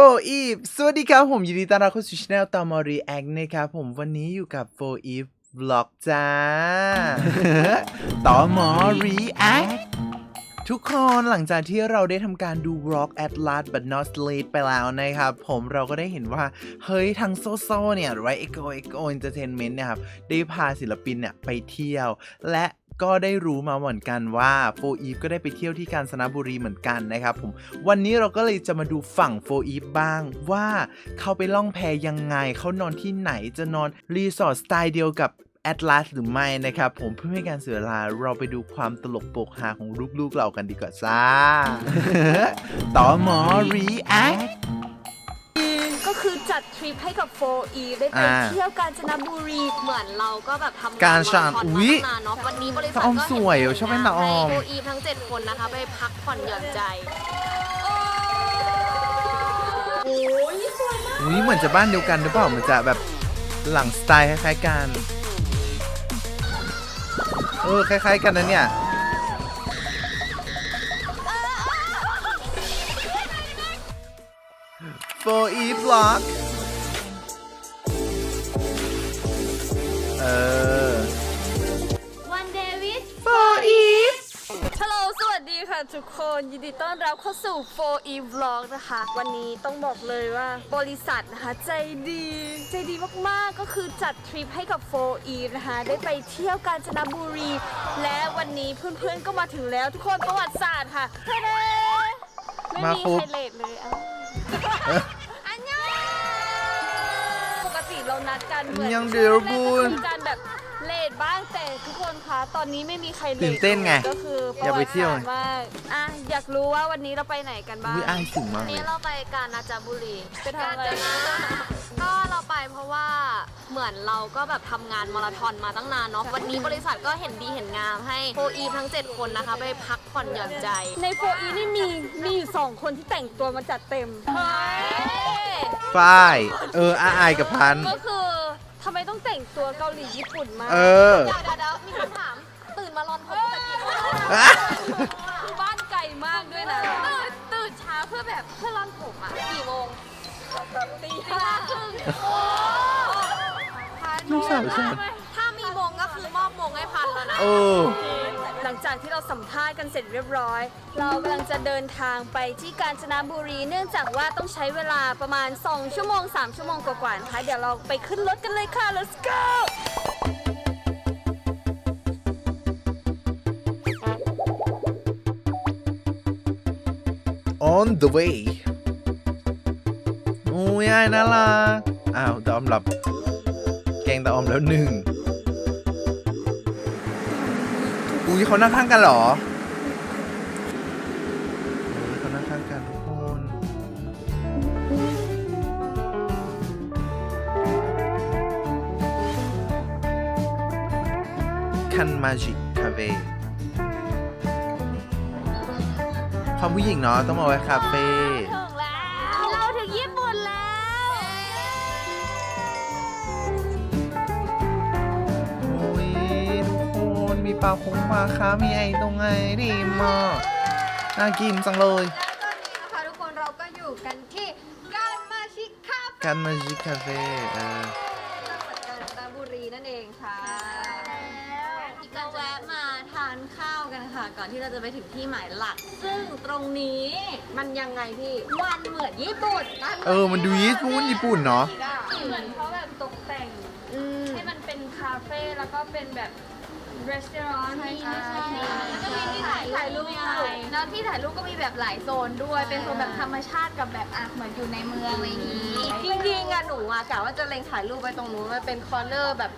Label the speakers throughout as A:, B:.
A: โฟอีฟสวัสดีครับผมยินดีต้อนรับเข้าสู่ช anel ตอมอรีแอคนะครับผมวันนี้อยู่กับโฟอีฟบล็อกจ้า ตอมอรีแอคทุกคนหลังจากที่เราได้ทำการดู Rock at Last but not least ไปแล้วนะครับ ผมเราก็ได้เห็นว่า เฮ้ยทางโซโซเนี่ย หรือว่า Echo Echo Entertainment เนี่ยครับ ได้พาศิลปินเนี่ยไปเที่ยว และ ก็ได้รู้มาเหมือนกันว่าโฟอีฟก็ได้ไปเที่ยวที่กาญจนบุรีเหมือนกันนะครับผมวันนี้เราก็เลยจะมาดูฝั่งโฟอีฟบ้างว่าเขาไปล่องแพยังไงเขานอนที่ไหนจะนอนรีสอร์ทสไตล์เดียวกับแอตลาสหรือไม่นะครับผมเพื่อไม่ให้การเสียเวลาเราไปดูความตลกโปกฮาของลูกๆเรากันดีกว่าจ้าต่อหมอรีแอค
B: ก็คือจัดทริปให้กับโฟอีได้ไป
A: อ่า
B: เที่ยวกาญจนบุรีเหมือนเราก็แบบทำ
A: การชาญ
B: มาราธอน
A: อุ๊ย
B: มาตั้งนานเนาะวันนี้บริษัท
A: ตาออม
B: ก็
A: สวยอะชอบเป็นตาออม
B: ให้โฟอีทั้ง 7 คนนะคะ ไปพักผ่อนหย่อนใจโอ้ยสวยมาก
A: อุ้ยเหมือนจะบ้านเดียวกันหรือเปล่าเหมือนจะแบบหลังสไตล์คล้ายๆกัน เออคล้าย ๆ กันนะเนี่ย โฟอีฟล็อกเออ
B: วันเดวิด
A: โฟอีฟ
B: ฮัลโหล สวัสดีค่ะทุกคน ยินดีต้อนรับเข้าสู่ 4 e vlog นะคะ วันนี้ต้องบอกเลยว่าบริษัทนะคะ ใจดี ใจดีมากๆ ก็คือจัดทริปให้กับ 4 e นะคะ ได้ไปเที่ยวกาญจนบุรี และวันนี้เพื่อนๆ ก็มาถึงแล้วทุกคนประวัติศาสตร์ค่ะเฮ้ยไม่
A: มา
B: มี
A: ครบ
B: ไฮเลตเลยเอ้า นัดกันเหมือน
A: ยังเดี๋ยวบุญ
B: มีการแบบเลทบ้างแต่ทุกคนคะตอนนี้ไม่มีใครเลท
A: ตื่นเต้นไง
B: ก็คือ
A: อยากไปเที่ยว
B: ประวัติศาสตร์มากอะอยากรู้ว่าวันนี้เราไปไหนกันบ้าง
A: อุ้ยอ้ายสูงมากเล
C: นี้
A: ย
C: เราไปกาญจนบุรี
B: ไปทำอะไร
C: ก็เราไปเพราะว่าเหมือนเราก็แบบทำงานมาราธอนมาตั้งนานเนาะ วันนี้บริษัทก็เห็นดีเห็นงามให้โฟอีทั้ง 7 คนนะคะ ไปพักผ่อนหย่อนใจ
B: ในโฟอีนี่มีมีอยู่สองคนที่แต่งตัวมาจัดเต็ม
A: ฝ้าย เอออาอายกับพันธุ์
B: ก็คือาหลีญี่ปุ่นมาก
A: เออ
C: เดี๋ยวเดี๋ยวเดี๋ยวมีคำถาม ตื่นมารอนผมแต่กี่โมง
A: อะ
B: คือบ้านไกลมากด้วยนะ
C: ตื่นตื่นเช้าเพื่อแบบเพื่อรอนผมอะกี่โมง
B: ตีห้าครึ่ง
C: พัน
A: ลูกสาวฉัน
C: ถ้ามีโมงก็คือมอบโมงให้พันแล้วนะ
A: เออ
B: ห ลังจากที่เราสัมภาษณ์กันเสร็จเรียบร้อย เรากำลังจะเดินทางไปที่กาญจนบุรี เนื่องจากว่าต้องใช้เวลาประมาณ 2 ชั่วโมง 3 ชั่วโมงกว่าๆนะคะเดี๋ยวเราไปขึ้นรถกันเลยค่ะ let's go
A: on the way โอ้ยอ้ายน่ารักอ้าวตาออมหลับ แกงตาออมแล้วหนึ่ง อุ้ยเขานั่งข้างกันเหรอเออเขานั่งข้างกันทุกคนคันมาจิคาเฟ่ความผู้หญิงเนาะต้องมาไว้คาเฟ่
B: ปลา
A: คงปลาค้ามีไอตรงไงดีมากน่ากินจังเลย
C: และตอนนี้นะคะทุกคนเราก็อยู่กันที่กาญมาชิคา
A: กันมาจิคาเฟ่เออ
C: จังหวัดกาญจนบุรีนั่นเองค่ะก็แวะมาทานข้าวกันค่ะ ก่อนที่เราจะไปถึงที่หมายหลัก ซึ่งตรงนี้มันยังไงพี่มันเหมือนญี่ปุ่น
A: เออ มันดูญี่ปุ่นญี่ปุ่นเนาะ
B: เหมือนเขาแบบตกแต่ง
C: อืม
B: ให้มันเป็นคาเฟ่แล้วก็เป็นแบบ รีสอร์ทที่
C: ใช่
B: ไม่ใช่
C: แล้วก็มีที่ถ่ายถ่ายรูปแล้วที่ถ่ายรูปก็มีแบบหลายโซนด้วย เป็นโซนแบบธรรมชาติกับแบบอะเหมือนอยู่ในเมืองอะไรอย่างนี้ จริงๆอะหนูอะกะว่าจะเล็งถ่ายรูปไปตรงนู้นมันเป็นคอร์เนอร์แบบ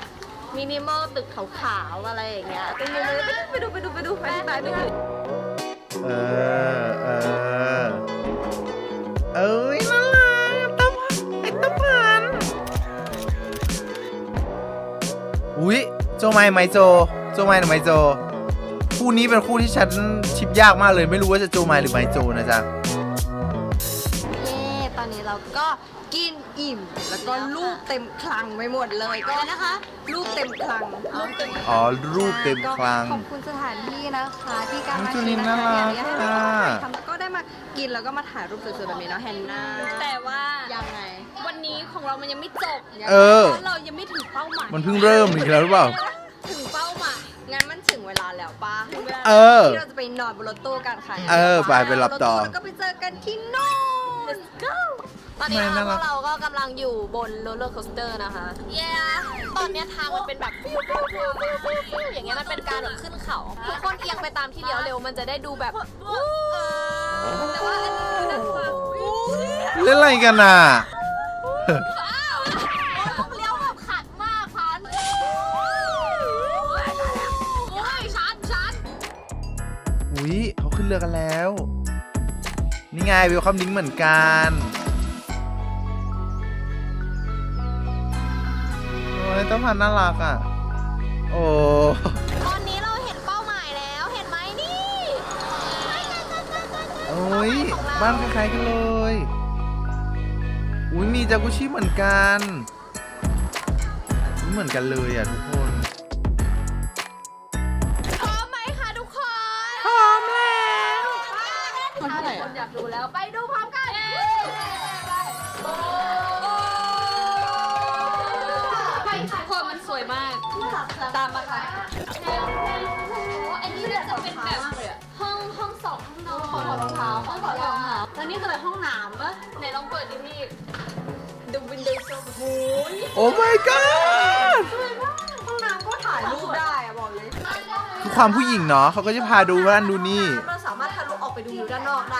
C: มินิมอลตึกขาวๆอะไรอย่างเงี้ยตรงนู้นเลยไปดูไปดูไปดูไปดูไปดูไปดู
A: เออเออเอ้ยน่ารักตะวันไอ้ตะวันอุ้ยโจไม่ไหมโจโจไม่หรือไม่โจ คู่นี้เป็นคู่ที่ฉันชิปยากมากเลย ไม่รู้ว่าจะโจไม่หรือไม่โจนะจ๊ะ
C: เย้ตอนนี้เราก็กินอิ่ม แล้วก็รูปเต็มคลังไปหมดเลยก็นะคะรูปเต็มคลังรูปเต็ม
A: อ๋อรูปเต็มคลัง
C: ขอบคุณสถานที่นะคะที่การ
A: น้อง
C: มา
A: จูลิน
C: นะคะ
A: น่ารัก
C: อยากให้เรา
A: ค่ะ
C: ไปทำก็ได้มากินแล้วก็มาถ่ายรูปสวยๆแบบนี้เนาะแฮนนา
B: แต่ว่าเรามันยังไม่จบ
A: เออ
B: พราะเรายังไม่ถึงเป้าหมาย
A: มันเพิ่งเริ่มอีกแล้วหรือเปล่า
B: งั้
C: นมันถึงเวลาแล้วป้า
A: เออ
C: ที่เราจะไปนอนบนรถตู้กันค่ะ
A: เออไปไปรับต่อ
C: แล้วก็ไปเจอกันที่โน่น
B: Let's go
C: ตอนนี้
A: ไม่น่า
C: พ
A: รั
C: ว
A: ก
C: กเราก็กำลังอยู่บนโรลเลอร์โคสเตอร์นะคะ เย้ ตอนเนี้ยทางมันเป็นแบบฟิวฟิวฟิวฟิวฟิวฟิวอย่างเงี้ยมันเป็นการแบบขึ้นเขาทุกคนเอียงไปตามที่เลี้ยวเร็วมันจะได้ดูแบบแต่ว่าอันนี้คือด้านขวา
A: เล่นอะไรกันน่ะ
C: เขา
A: ขึ้นเรือกันแล้ว นี่ไงวิวคัมลิงเหมือนกันโอ้ยต้องพันน่ารักอะ โอ้
C: ตอนนี้เราเห็นเป้าหมายแล้วเห็นไหมนี่
A: โอ้ยบ้านคล้ายๆกันเลย อุ้ยมีจากุชิเหมือนกันอุ๊ยเหมือนกันเลยอะทุกคน
C: ดูแล้วไปดูพร้อมกัน
B: ทุกคนมันสวยมาก ตามมาค่ะ
C: อันนี้เนี่ยจะเป็นแบบห้องห้องสองห้องนอนขอรองเท้าห้องสองรองเท้า
B: แล้วนี่คืออะไรห้องน้ำปะไหนลองเปิดดิพี่ดูวินโดว์โชว์โอ้ย
A: โอ้ my god
C: ห้องน้ำก็ถ่ายรูปได้อะบอกเลย
A: คือความผู้หญิงเนาะเขาก็จะพาดูว่าอันดูนี่
C: เราสามารถทะลุออกไปดูวิวด้านนอกได้ด้วยเมื่อ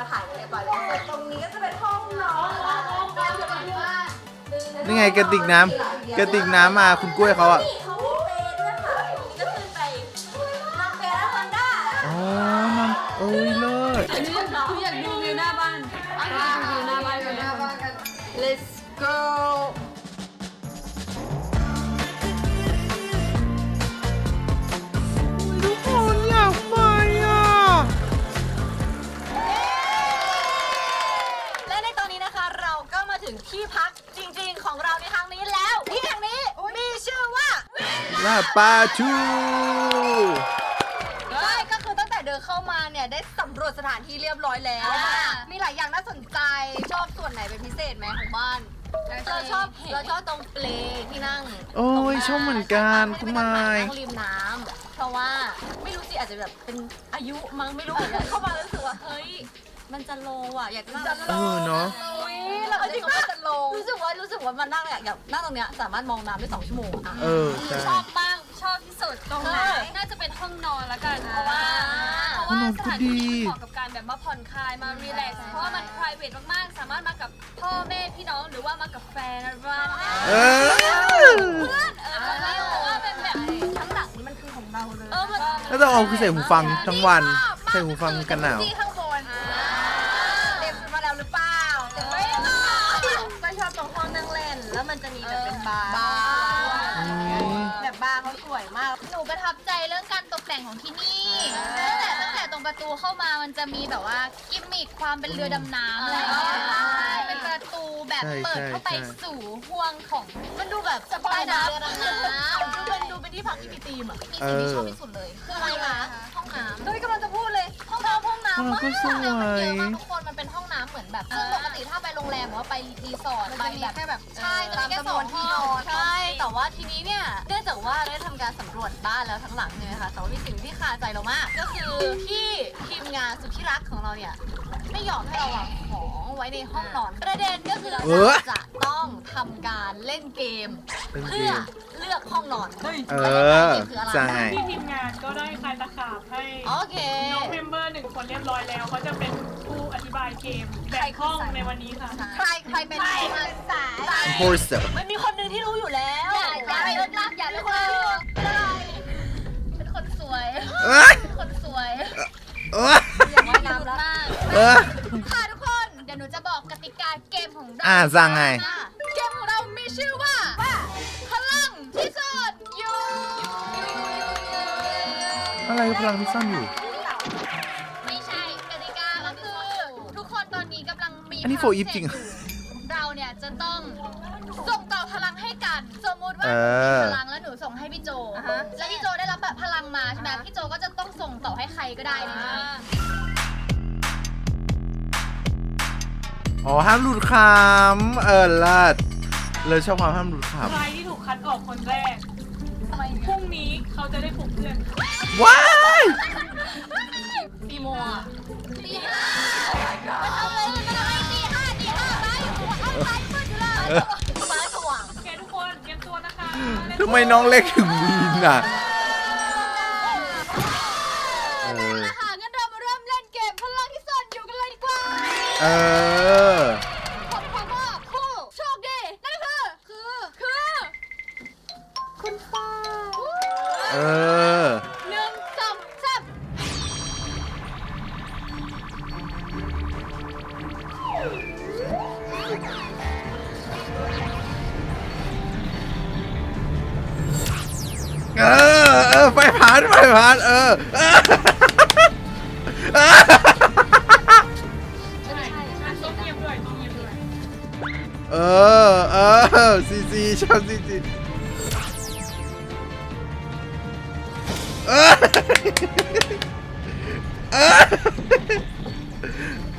C: ก็ถ่ายกันเรียบร้อยแล้วส่วนตรงนี้ก็จะเป็นห้องนอนแล้วก็จะเป็นบ้าน
A: นี่ไงกระติกน้ำกระติกน้ำมาคุณกล้วยเขาอะ
C: ลา
A: ปา
C: ชูใช่ก็คือตั้งแต่เดินเข้ามาเนี่ยได้สำรวจสถานที่เรียบร้อยแล้วมีหลายอย่างน่าสนใจ ชอบส่วนไหนเป็นพิเศษไหมของบ้าน เราชอบเราชอบตรงเปลที่นั่ง
A: โอ้ยชอบเหมือนกันคุณไม้
C: นั่งริมน้ำเพราะว่าไม่รู้สิอาจจะแบบเป็นอายุมั้งไม่รู้เหมือนกันเข้ามาแล้วรู้สึกว่าเฮ้ย มันจะโลอะ อยากจะนั่ง
A: เออเนาะ
C: อุ้ยเราจริงว่าจะโลรู้สึกว่ารู้สึกว่ามันนั่งอยากอยากนั่งตรงเนี้ยสามารถมองน้ำได้สองชั่วโมงอะ
A: เออใช่
B: ชอบมากชอบที่สุดตรงไหนน่าจะเป็นห้องนอนละกัน เพราะว่าเพราะ
A: ห้อง
B: ว่าน
A: อน
B: ส
A: ก็
B: ถาน
A: ดี
B: ที่เหมาะกับการแบบมาผ่อนคลายมารีแลกซ์เพราะว่ามัน p r i v a t มากๆ สามารถมากับพ่อแม่พี่น้องหรือว่ามากับแฟนอะไรประมาณนี้
A: เออ
B: เพื่อนเออประมาณนี้เพราะว่าเป็นแบบ
C: ทั้งหลังนี้มันคือของเราเลย
B: เออมัน
A: แล้วต้องเอาคือใส่หูฟังทั้งวัน ใส่หูฟังกันหนาว
C: ที่ข้าง แล้วมันจะมีแบบเป็นบาร์
A: อืม
C: แบบบาร์เขาสวยมาก
D: หนูประทับใจเรื่องการตกแต่งของที่นี่ตั้งแต่ตั้งแต่ตรงประตูเข้ามามันจะมีแบบว่ากิมมิคความเป็นเรือดำน้ำอะไรอย่างเงี้ย
C: ใช่
D: เป็นประตูแบบ
A: ใช่
D: เปิดเข้าไป
A: ใช่
D: สู่ห่วงของ
C: มันดูแบบสบายนะ
D: เรือดำน้ำ
C: ดูเป็นดูเป็นที่พักที่มีธีมอะ
D: มีสิ่งที่ชอบที่สุดเลยคืออะไรคะห้องน้ำ
C: เฮ้ยกำลังจะพูดเลย
D: ห้องน้ำห้องน้ำ
A: ห้อง
D: มาก
A: น้ำก็สวย
D: มันเยอะมากทุกคนมันเป็นห้องน้ำเห มือนแบบซึ่งปกติถ้าไปโรงแรมหรือว่าไปรีสอร์ทไปแบบ
C: แค่แบบ
D: ใช่จะมีแค่สองที่นอน
C: ใช่แต่ว่าทีนี้เนี่ยเนื่องจากว่าได้ทำการสำรวจบ้านแล้วทั้งหลังเนี่ยค่ะแต่ว่ามีสิ่งที่คาใจเรามาก ก็คือที่ทีมงานสุดที่รักของเราเนี่ยไม่ยอมให้เราวางของไว้ในห้องนอน ประเด็นก็คือเรา
A: เออ
C: จะต้องทำการเล่นเกม
A: เล่นเก
C: เพื่อ
A: ม
C: เลื อกห้องนอน
A: เอ
C: และ
A: อ
C: เกมคืออะไร
A: ใช่
E: ที่ทีมงานก็ได้คลายตะขาบให้
C: โอเค
E: น้องเมมเบอร์หนึ่งคนเรียบร้อยแล้วเขาจะเป็นผู้อธิบายเกมแบ่งห้องในวันนี้ค่ะ
C: ใครใครเป็นใครเป็นสาย
A: โฮสเตอร์
C: มันมีคนหนึ่งที่รู้อยู่แล้ว
D: อย่าอย่าไปเลิกลากอย่าไปคนรู้เป็นคนสวย
A: เอ้ย
D: เป็นคนสวย
A: เอ้ย
C: อย่างว่ายน้ำแล้ว
D: มาก
A: เอ้ย
D: ค่ะทุกคนเดี๋ยวหนูจะบอกกติกาเกมของเรา
A: อ่าสั่งไง
D: เกมของเรามีชื่อว่า
A: อะไรพลังที่ซ่อนอยู่
D: ไม่ใช่กติกาก็คือ ทุกคนตอนนี้กำลังมี
A: อันนี้
D: พ
A: โฟ
D: ลัง
A: อีฟจริง
D: พิเศษอยู่เราเนี่ยจะต้องส่งต่อพลังให้กันสมมุติว่า
A: เอ
D: หนู
A: อ
D: มีพลังแล้วหนูส่งให้พี่โจแล้วพี่โจได้รับแบบพลังมาใช่ไหมพี่โจก็จะต้องส่งต่อให้ใครก็ได้ในนี้
A: อ๋อห้ามหลุดคำเออเลิศเลยชอบความห้ามหลุดค
E: ใครที่ถูกคัดออกคนแรก พรุ่งนี้เขาจะได้ปลุกเพื่อนำ
A: ว้าย
D: ตีโมงอะตีห้ามันทำอะไรมันทำอะไรตีห้าตีห้าไปหัวเอาไปมืดอยู่เลยฟ้าสว่าง
E: โอเคทุกคนเตรียมตัวนะคะ
A: ทำไมน้องเล็กถึงวีนอะเออ
D: ค่ะงั้นเรามาเริ่มเล่นเกมพลังที่ซ่อนอยู่กันเลยดีกว่า
A: เออ
D: ผมขอมอบผู้โชคดีนั่นก็คือ คือคุณฟ้า
A: เออ
D: น
A: ไฟผ่านเออเออเออ
E: ใช่ใช่ต้องเงียบด้วยต้องเงียบด้วย
A: เออเออซีซีชอบซีซีเออเออ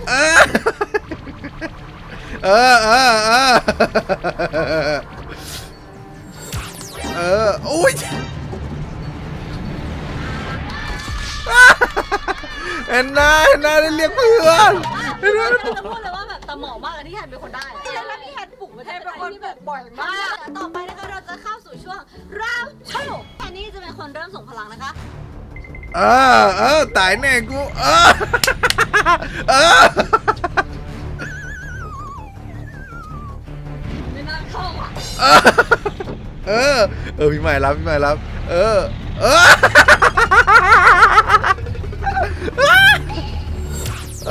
A: เออเออเออเออเออโอ้ย เห็นหน้าเห็นหน้าได้เรียกเพื่อนเห็นหน้าได้
B: จะพูดเลยว่าแบบตะหมอมากอะที่แฮนเป็นคนได้แล้วพี่แฮนปลุกมาแทนเป็นคนแบบบ่อยมาก ต่อไปนะคะเราจะเข้าสู่ช่วงราวโชว์แอนนี่จะเป็นคนเริ่มส่งพลังนะคะ
A: เออเออตายแน่กู เออเออ
B: ไม่น่าเข้าอะ
A: เออ เออพี่ใหม่รับพี่ใหม่รับ เออ เออ เ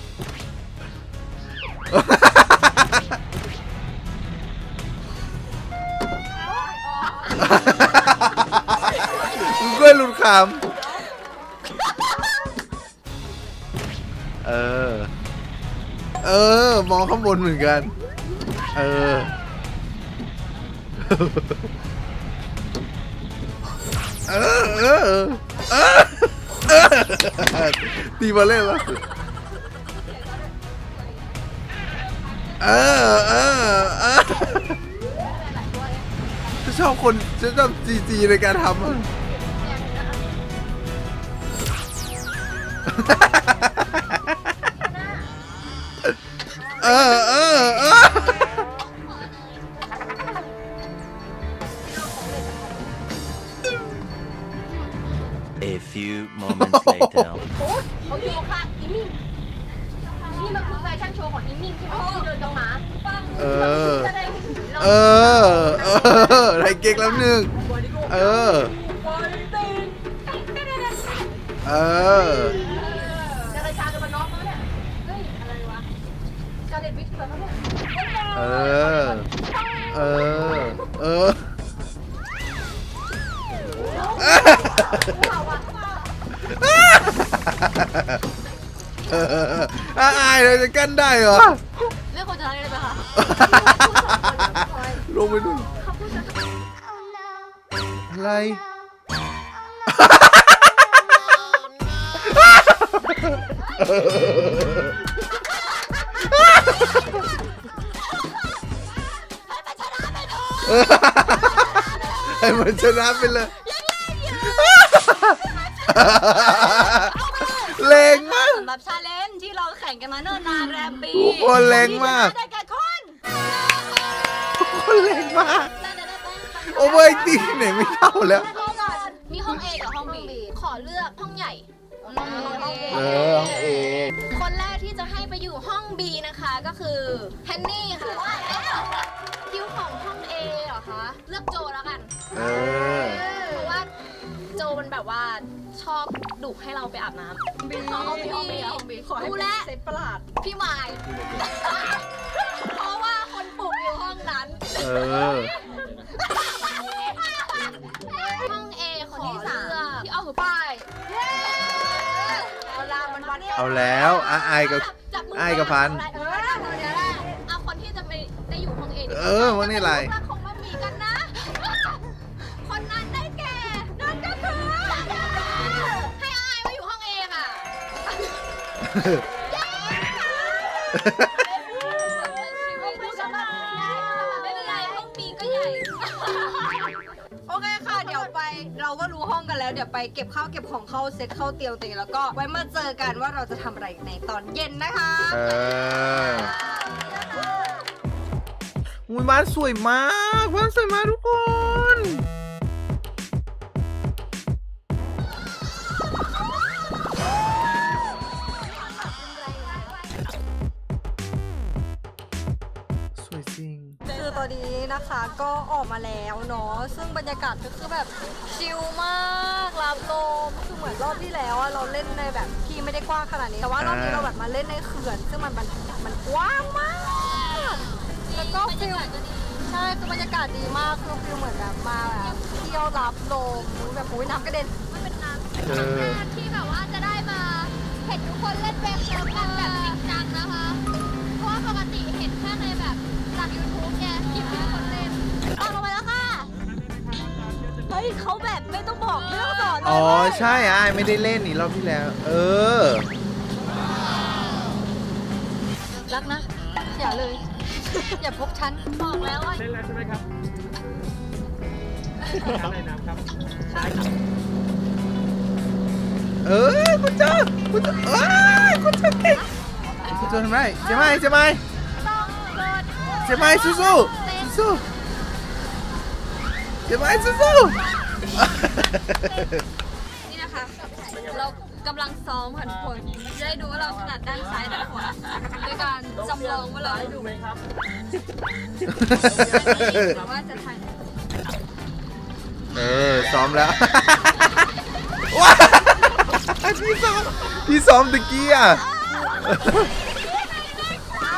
A: กัน เออ เออ เออ เออ ตีบอลเล่นวะเออ เออ เออฉันชอบคนฉันชอบจีจีในการทำอะเออ
C: ทย์เกิดแล้วเนี่ย
A: เออเออ เออ เอออายเลยจะกั้นได้เหรอ
B: เรื่องคนชนะได้ไหมคะ
A: ลงไปดู อะไร ให้มันชนะไปเลยแรงมาก
B: สำหรับชาเลนจ์ที่เราแข่งกันมาเนิ่นนานแรมปี
A: โอ้โหแรงมาก
B: ที่ชนะได้แก่คน
A: คนแรงมาก โอ้ยตีไหนไม่เข้าแล้ว
D: ห้องก่อนมีห้อง A กับห้อง B ขอเลือกห้องใหญ่
A: เออห้องเอ
D: คนแรกที่จะให้ไปอยู่ห้อง B นะคะก็คือแฮนนี่ค่ะคิวของห้อง A เหรอคะเลือกโจแล้วกัน
A: เออ
D: เพราะว่าโจมันแบบว่าชอบดุให้เราไปอาบน้ำบีห้องบีห้องบีห้องบีดูแล
B: เซตประหลาด
D: พี่ไมาย เพราะว่าคนปลุกอยู่ห้องนั้น
A: เออ
D: เอา
A: แล้วอาอายกับ
C: จับมื
A: อ้ายกับพัน
C: เออเดี๋ยวแหละเอาคนที่จะไปได้อยู่ห้องเอ
A: เออวันนี้อะไร
C: ว่าคงมามีกันนะ คนนั้นได้แก่ นั่นก็คือให้อายมาอยู่ห้องเอค่ะไม่ ก็
B: รู้ห้องกันแล้วเดี๋ยวไปเก็บข้าวเก็บของเข้าเซ็ตเข้าเตียวเตะแล้วก็ไว้มาเจอกันว่าเราจะทำอะไรในตอนเย็นนะคะ
A: เอออุ้ยบ้านสวยมากบ้านสวยมากทุกคน
B: ตอนนี้นะคะก็ออกมาแล้วเนาะซึ่งบรรยากาศก็คือแบบชิลมากรับลมคือเหมือนรอบที่แล้วอะเราเล่นในแบบที่ไม่ได้กว้างขนาดนี้แต่ว่ารอบนี้
A: อ่า
B: เราแบบมาเล่นในเขื่อนซึ่งมันมันมันกว้างมากแล้วก็ฟิลใช่คือบรรยากาศดีมากคือฟิลเหมือนแบบมาแบบเที่ยวรับลมแบบอุ้ยน้ำกระเด็น
C: มันเป็นน้ำ
A: เออ
C: ที่แบบว่าจะได้มาเห็นทุกคนเล่นเวฟเซิร์ฟกันแบบจริงจัง ยเขา
B: แบบไม่ต้องบอกไม่ต้องสอนเลย
A: อ๋อ
B: เว้ย
A: ใช่อายไม่ได้เล่นนี่รอบที่แล้ว เออ
C: รักนะ อย่าเลย อย่าพบฉันบอกแล้วว่า
F: เล่นแล้วใช่ไหมครับอะไรน้ำครับ
A: เออคุณเจ้าคุณเจ้าเอ้ยคุณเจ้าเก่งคุณเจ้าทำไรเจ๊ไหมเจ๊ไหม
C: ต้องเกิด
A: เจ๊ไหมสู้สู้สู้เจ๊ไหมสู้สู้
B: นี่นะคะ เรากำลังซ้อมค่ะทุกคนจะได้ดูว่าเราถนัดด้านซ้ายด้านขวาด้วยการจำลองว่าเราได้ดูไหมครับหรือว่าจะทัน
A: เออซ้อมแล้วว้าพี่ซ้อมพี่ซ้อมตะกี้อะ
B: เอา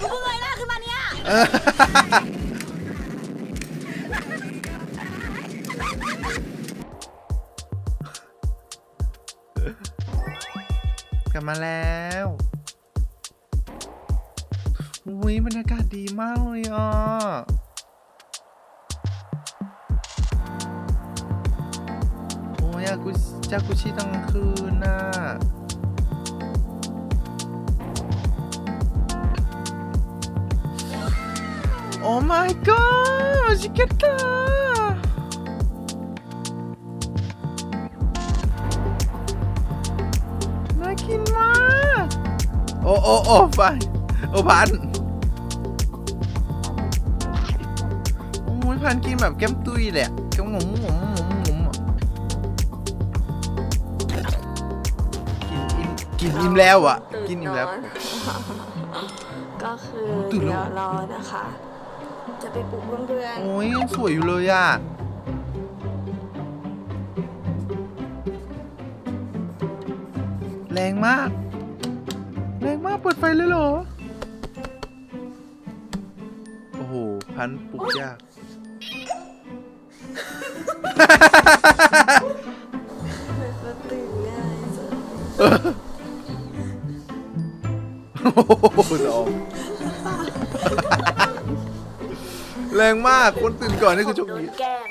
B: ดูเงยหน้าขึ้นมาเนี่ย
A: มาแล้วอุ้ยบรรยากาศดีมากเลยอะโอ้ยอากุจากุชิตอนกลางคืนน่ะโอ้ my god ชิคกี้พ โอ้โอ้โอ้ไปโอ้พันโอ้ยพันกินแบบแก้มตุยเลยอะแก้มงงงงงงงอะกินอิ่มกินอิ่มแล้วอะ กินอิ่มแล้ว
B: ก็คือ
A: ตื่นแล้
B: เดี๋
A: ว
B: ยวรอนะคะ จะไปปลุกเพื่อน
A: โอ้ยยังสวยอยู่เลยอะแรงมาก แรงมากเปิดไฟเลยเหรอ โอ้โห พันปลุกยาก
B: ๆก็ตื่นง่ายสุด
A: โอ้โหจะออกแรงมากคนตื่นก่อนนี่คือโชค
G: โดน
A: ดี
G: แกล้ง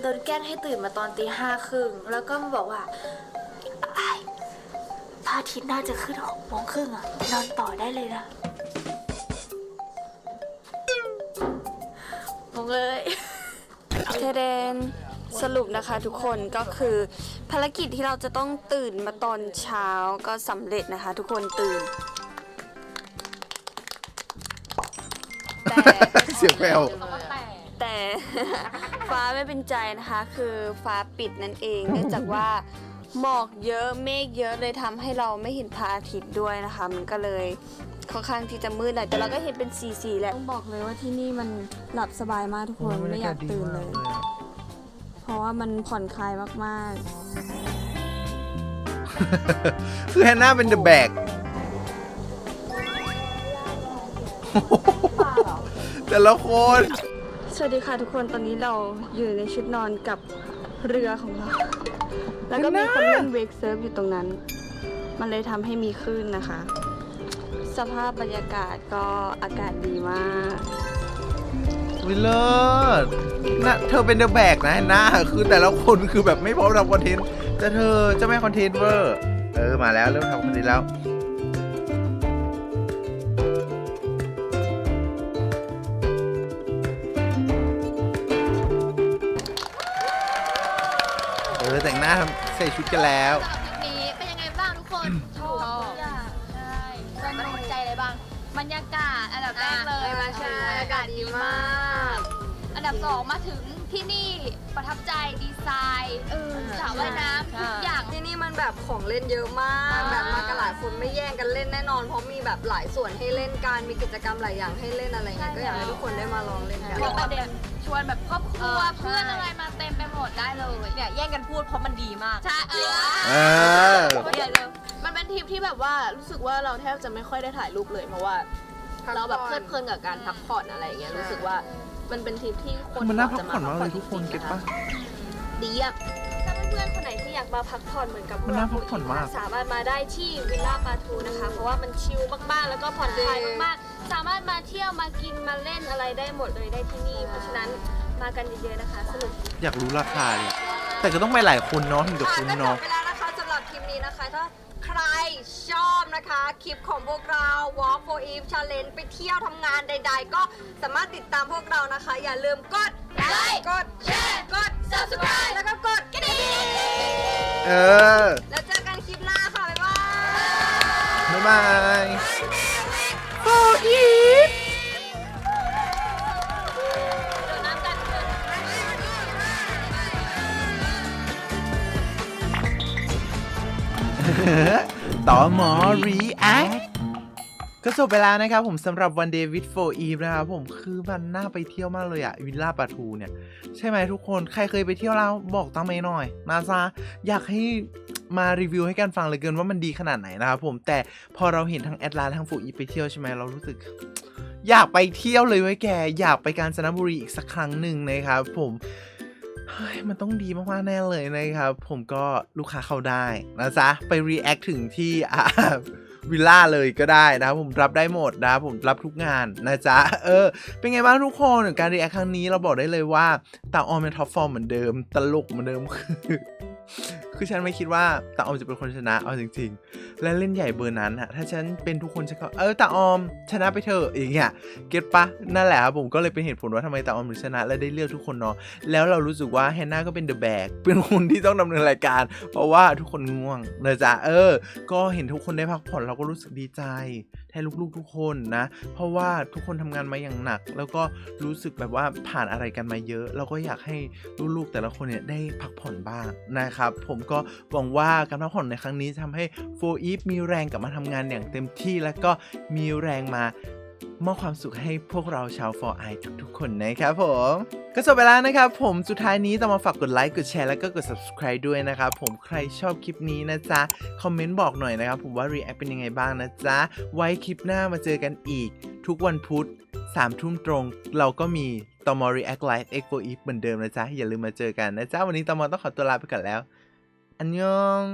G: โดนแกล้งให้ตื่นมาตอนตีห้าครึ่งแล้วก็มาบอกว่าไอ้ายพ ระอาทิตย์น่าจะขึ้นหกโมงครึ่งอะนอนต่อได้เลยนะงงเลย
B: เทเดนสรุปนะคะทุกคนก็คือภารกิจที่เราจะต้องตื่นมาตอนเช้าก็สำเร็จนะคะ ทุกคนตื่น แต่
A: เสียงแวว
B: แต่ฟ้าไม่เป็นใจนะคะ คือฟ้าปิดนั่นเอง เนื่องจากว่า หมอกเยอะเมฆเยอะเลยทำให้เราไม่เห็นพระอาทิตย์ด้วยนะคะ มันก็เลยค่อนข้างที่จะมืดหน่อยแต่เราก็เห็นเป็นสีสีแหละต้องบอกเลยว่าที่นี่มันหลับสบายมากทุกคนไม่อยากตื่นเลย เพราะว่ามันผ่อนคลายมาก
A: คือแฮนนาเป็นเดอะแบกแต่ละคน
B: ๆสวัสดีค่ะทุกคนตอนนี้เราอยู่ในชุดนอนกับเรือของเรา แล้วก็มีคนเล่นเวกเซิร์ฟอยู่ตรงนั้น มันเลยทำให้มีคลื่นนะคะ สภาพบรรยากาศก็อากาศดีมาก
A: วิลเลอร์นะเธอเป็นเดอะแบกนะหน้าคือแต่ละคนคือแบบไม่พร้อมทำคอนเทนต์แต่เธอจะไม่คอนเทนต์เวอร์เออมาแล้วเริ่มทำคอนเทนต์แล้วเออแต่งหน้าทำ ใส่ชุดกันแล้ว
D: สำหรับคลิปนี้เป็นยังไงบ้างทุกคนชอบทุกอย่างใช่สนุกใจอะไรบ้าง บรรยากาศอันดับแรกเลยมาถึงบรรยากาศดีมาก อันดับสองมาถึงที่นี่ประทับใจดีไซน์สระว่ายน้ำทุกอย่าง
B: ที่นี่มันแบบของเล่นเยอะมาก
D: อ่า
B: แบบมากันหลายคนไม่แย่งกันเล่นแน่นอน เพราะมีแบบหลายส่วนให้เล่นกัน มีกิจกรรมหลายอย่างให้เล่นอะไรเงี้ย ก็อยากให้ทุกคนได้มาลองเล่นกัน
D: ชวนแบบชวนแบบครอบครัวเพื่อนอะไรมาเต็ม ไปหมดได้เลย
C: เนี่ยแย่งกันพูดเพราะมันดีมาก
D: ใช่เออ
A: เออ
C: มันเป็นทริปที่แบบว่ารู้สึกว่าเราแทบจะไม่ค่อยได้ถ่ายรูปเลยเพราะว่า เราแบบเพลิดเพลินกับการพักผ่อนอะไรอย่างเงี้ยรู้สึกว่ามันเป็นทริปที่คน
A: มันน่าพัก
C: จะ
A: ผ่อนมากเลยทุกคน
C: จริงๆ
A: เก็ตปะ
C: ดีอะ
B: ถ้าเพื่อนๆคนไหนที่อยากมาพักผ่อนเหมือนกับพว
A: มันน่าพักผ่อนมาก
B: สามารถมาได้ที่วิลล่าปาทูนะคะ เพราะว่ามันชิลมากๆ แล้วก็ผ่อนคลายมากๆ สามารถมาเที่ยวมากินมาเล่นอะไรได้หมดเลยได้ที่นี่ เพราะฉะนั้น มากันเยอะๆนะคะสนุก
A: อยากรู้ราคาเลยแต่ก็ต้องไปหลายคนเนาะถึงจะ
B: ค่ะ
A: คุ้ม
B: ก็จ
A: เนาะ
B: บไปแล้วนะคะสำหรับคลิปนี้นะคะ ถ้าใครชอบนะคะ คลิปของพวกเรา Walk for Eve Challenge ไปเที่ยวทำงานใดๆ ก็สามารถติดตามพวกเรานะคะ อย่าลืมกดไลค์กดแชร์กด subscribe แล้วก็กดกระดิ่ง
A: เออ
B: แล้วเจอกันคลิปหน้าค่ะ บ๊ายบาย
A: บ๊ายบายโอ้ อหมอ react ก็จบไปแล้วนะครับผมสำหรับ One Day with 4 Eve นะครับผมคือมันน่าไปเที่ยวมากเลยอะวิลล่าปาทูเนี่ย ใช่ไหมทุกคนใครเคยไปเที่ยวแล้วบอกตั้งไม่หน่อยนาซาอยากให้มารีวิวให้กันฟังเลยเกินว่ามันดีขนาดไหนนะครับผมแต่พอเราเห็นทั้งแอดลาทั้งโฟอีไปเที่ยวใช่ไหมเรารู้สึก อยากไปเที่ยวเลยเว้แก อยากไปกาญจนบุรีอีกสักครั้งหนึ่งนะครับผม เฮ้ยมันต้องดีมากๆแน่เลยนะครับ ผมก็ลูกค้าเข้าได้นะจ๊ะไปรีแอคถึงที่อ่าวิลล่าเลยก็ได้นะครับผมรับได้หมดนะครับผมรับทุกงานนะจ๊ะเออ เป็นไงบ้างทุกคนการรีแอคครั้งนี้เราบอกได้เลยว่าตาออมเป็นท็อปฟอร์มเหมือนเดิม ตลกเหมือนเดิมคือ คือฉันไม่คิดว่าตาออมจะเป็นคนชนะเอาจริง ๆ และเล่นใหญ่เบอร์นั้นอะถ้าฉันเป็นทุกคนฉันก็เออตาออมชนะไปเถอะอย่างเงี้ยเก็ตปะนั่นแหละครับผมก็เลยเป็นเหตุผลว่าทำไมตาออมถึงชนะ และได้เลือกทุกคนเนาะแล้วเรารู้สึกว่าแฮนนาก็เป็นเดอะแบกเป็นคนที่ต้องดำเนินรายการ เพราะว่าทุกคนง่วงนะจ๊ะเออ ก็เห็นทุกคนได้พักผ่อนเราก็รู้สึกดีใจแทนลูกๆทุกคนนะ เพราะว่าทุกคนทำงานมาอย่างหนัก แล้วก็รู้สึกแบบว่าผ่านอะไรกันมาเยอะ เราก็อยากให้ลูกๆแต่ละคนเนี่ยได้พักผ่อนบ้างนะครับ ผมก็หวังว่าการพักผ่อนในครั้งนี้จะทำให้โฟอีฟมีแรงกลับมาทำงานอย่างเต็มที่แล้วก็มีแรงมา มอบความสุขให้พวกเราชาว for i ทุกๆ คนนะครับผม ก็จบไปแล้วนะครับผมสุดท้ายนี้ต้องมาฝากกดไลค์ กดแชร์ แล้วก็กด subscribe ด้วยนะครับผมใครชอบคลิปนี้นะจ๊ะ คอมเมนต์บอกหน่อยนะครับผมว่า react เป็นยังไงบ้างนะจ๊ะ ไว้คลิปหน้ามาเจอกันอีก ทุกวันพุธ3ทุ่มตรง เราก็มีตอมอ react live x 4 e เหมือนเดิมนะจ๊ะ อย่าลืมมาเจอกันนะจ๊ะ วันนี้ตอมอต้องขอตัวลาไปก่อนแล้ว อันยอง